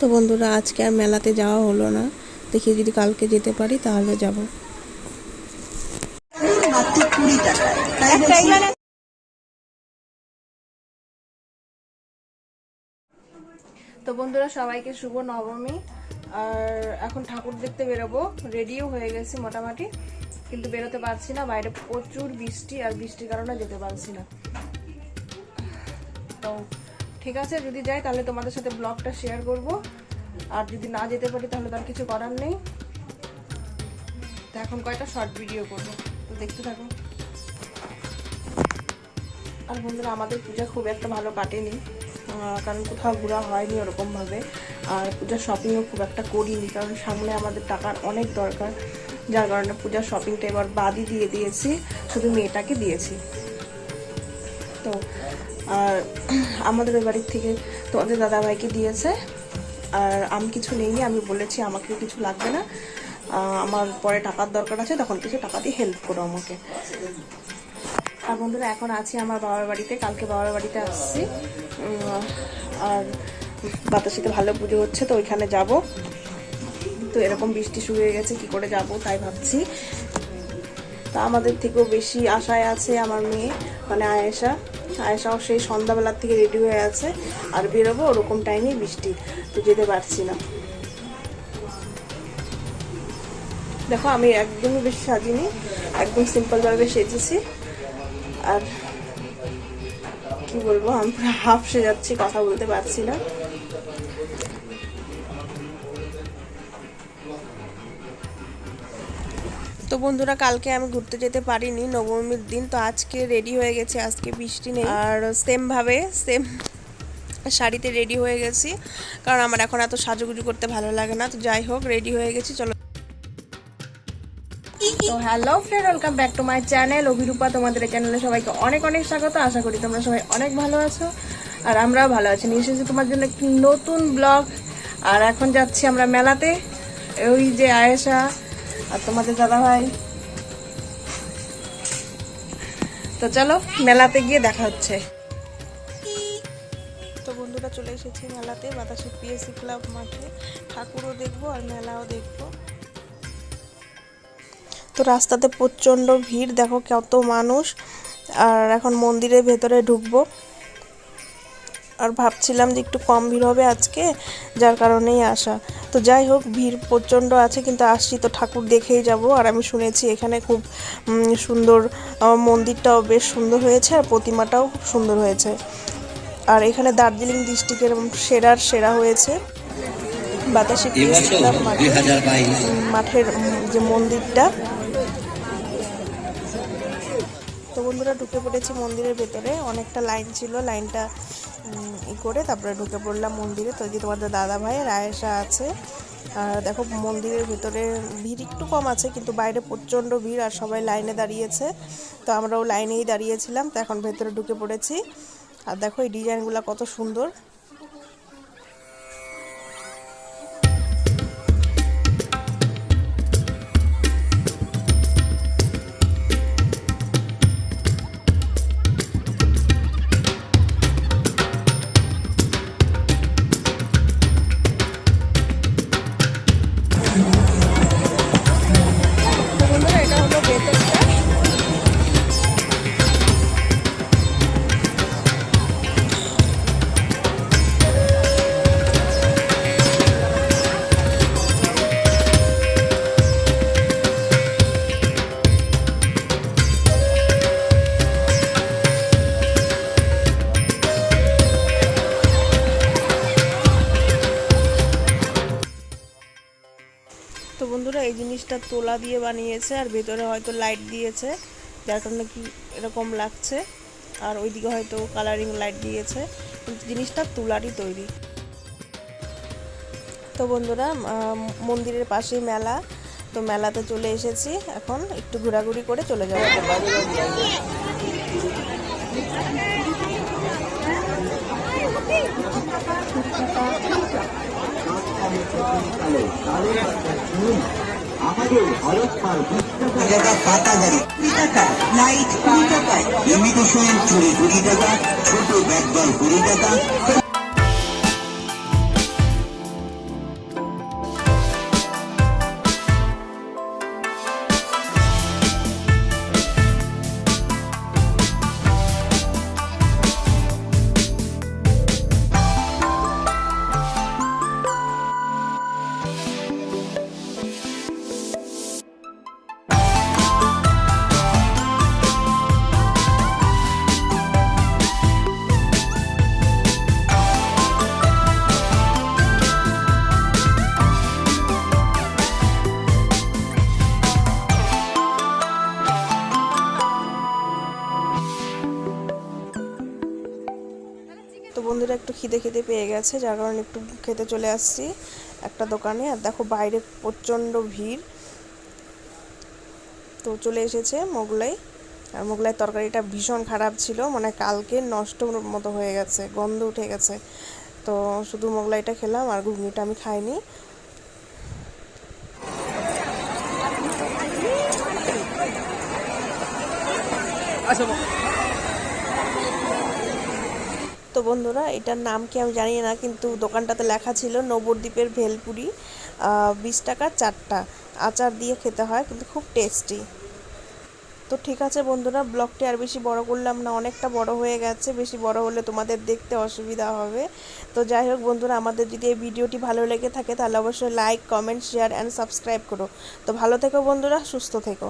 তো বন্ধুরা, আজকে আর মেলাতে যাওয়া হলো না। দেখি যদি কালকে যেতে পারি, তাহলে যাব। তো বন্ধুরা, সবাইকে শুভ নবমী। আর এখন ঠাকুর দেখতে বেরোবো। রেডিও হয়ে গেছি মোটামুটি, কিন্তু বেরোতে পারছি না। বাইরে প্রচুর বৃষ্টি, আর বৃষ্টির কারণে যেতে পারছি না। তো ঠিক আছে, যদি যাই তাহলে তোমাদের সাথে ব্লগটা শেয়ার করব। আর যদি না যেতে পারি তাহলে তার কিছু করার নেই। এখন কয়টা শর্ট ভিডিও করব। তো দেখতে থাকো। আর বন্ধুরা, আমাদের পূজা খুব একটা ভালো কাটেনি। কারণ কোথাও ঘোরা হয়নি ওরকমভাবে। আর পূজার শপিংও খুব একটা করিনি, কারণ সামনে আমাদের টাকার অনেক দরকার। যার কারণে পূজার শপিংটা এবার বাদই দিয়ে দিয়েছি, শুধু মেয়েটাকে দিয়েছি। তো আর আমাদের ওই বাড়ির থেকে তোমাদের দাদাভাইকে দিয়েছে। আর আমি কিছু নেইনি, আমি বলেছি আমাকে কিছু লাগবে না। আমার পরে টাকার দরকার আছে, তখন কিছু টাকা দিয়ে হেল্প করো আমাকে। আর বন্ধুরা, এখন আছি আমার বাবার বাড়িতে, কালকে বাবার বাড়িতে আসছি। আর বাতাসিতে ভালো পুজো হচ্ছে, তো ওইখানে যাব। তো এরকম বৃষ্টি শুরু হয়ে গেছে, কি করে যাব তাই ভাবছি। তা আমাদের থেকেও বেশি আশায় আছে আমার মেয়ে মানে আয়েশা। আয়েশাও সেই সন্ধ্যাবেলার থেকে রেডি হয়ে আছে। আর বেরোবো ওরকম টাইমে বৃষ্টি, তো যেতে পারছি না। দেখো, আমি একদমই বেশি সাজিনি, একদম সিম্পলভাবে সেজেছি। আর কি বলব, আমি পুরো হাফসে যাচ্ছি কথা বলতে পারছি না। বন্ধুরা, কালকে আমি ঘুরতে যেতে পারিনি, নবমীর দিন, তো আজকে রেডি হয়ে গেছে, আজকে বৃষ্টি নেই। আর সেম ভাবে সেম শাড়িতে রেডি হয়ে গেছি, কারণ আমার এখন এত সাজুগুজু করতে ভালো লাগে না, তো যাই হোক রেডি হয়ে গেছি, চলো। তো hello friend welcome back to my channel Abhirupa তোমাদের চ্যানেলে সবাইকে অনেক অনেক স্বাগত, আশা করি তোমরা সবাই অনেক ভালো আছো, আর আমরাও ভালো আছি। নিয়ে এসেছি তোমার জন্য একটি নতুন ব্লগ আর এখন যাচ্ছি আমরা মেলাতে, ওই যে আয়েশা আর তোমাদের দাদা ভাই? তো চলো, মেলাতে গিয়ে দেখা হচ্ছে। তো বন্ধুরা চলে এসেছি মেলাতে বাতাসের পিএসসি ক্লাব মাঠে। ঠাকুরও দেখব আর মেলাও দেখব। তো রাস্তাতে প্রচণ্ড ভিড়, দেখো কত মানুষ। আর এখন মন্দিরের ভেতরে ঢুকবো। আর ভাবছিলাম যে একটু কম ভিড় হবে আজকে যার কারণেই আসা। তো যাই হোক ভিড় প্রচণ্ড আছে কিন্তু আসছি তো ঠাকুর দেখেই যাব। আর আমি শুনেছি এখানে খুব সুন্দর মন্দিরটাও বেশ সুন্দর হয়েছে আর প্রতিমাটাও খুব সুন্দর হয়েছে। আর এখানে দার্জিলিং ডিস্ট্রিক্টের সেরার সেরা হয়েছে। বাতাসে মাঠের যে মন্দিরটা। তো বন্ধুরা ঢুকে পড়েছি মন্দিরের ভেতরে। অনেকটা লাইন ছিল লাইনটা ই করে তারপরে ঢুকে পড়লাম মন্দিরে। তো যে তোমাদের দাদা ভাই রায়েসা আছে, আর দেখো মন্দিরের ভিতরে ভিড় একটু কম আছে, কিন্তু বাইরে প্রচণ্ড ভিড় আর সবাই লাইনে দাঁড়িয়েছে। তো আমরাও লাইনেই দাঁড়িয়েছিলাম, তো এখন ভেতরে ঢুকে পড়েছি। আর দেখো এই ডিজাইনগুলো কত সুন্দর। জিনিসটা তোলা দিয়ে বানিয়েছে আর ভেতরে হয়তো লাইট দিয়েছে, যার কারণে কি এরকম লাগছে। আর ওইদিকে হয়তো কালারিং লাইট দিয়েছে, কিন্তু জিনিসটা তুলারই তৈরি। তো বন্ধুরা মন্দিরের পাশেই মেলা। তো মেলাতে চলে এসেছি। এখন একটু ঘোরাঘুরি করে চলে যাব। আমাদের টাকা টাকা লাইট কুড়ি টাকায় ইমিটেশন চুরি কুড়ি টাকা ছোট ব্যাগ কুড়ি টাকা খিদে খিদে পেয়ে গেছে, যার কারণে একটু খেতে চলে আসছি একটা দোকানে। আর দেখো বাইরে প্রচণ্ড ভিড়। তো চলে এসেছে মোগলাই। আর মোগলাই তরকারিটা ভীষণ খারাপ ছিল মানে কালকে নষ্ট মতো হয়ে গেছে, গন্ধ উঠে গেছে। তো শুধু মোগলাইটা খেলাম, আর ঘুগনিটা আমি খাইনি। তো বন্ধুরা, এটার নাম কি আমি জানি না, কিন্তু দোকানটাতে লেখা ছিল নবদ্বীপের ভেলপুরি বিশ টাকা চারটা। আচার দিয়ে খেতে হয়, কিন্তু খুব টেস্টি তো ঠিক আছে বন্ধুরা, ব্লগটি আর বেশি বড় করলাম না, অনেকটা বড় হয়ে গেছে, বেশি বড় হলে তোমাদের দেখতে অসুবিধা হবে। তো যাই হোক বন্ধুরা, আমাদের যদি এই ভিডিওটি ভালো লেগে থাকে, তাহলে অবশ্যই like comment share and subscribe করো। তো ভালো থেকো বন্ধুরা, সুস্থ থেকো।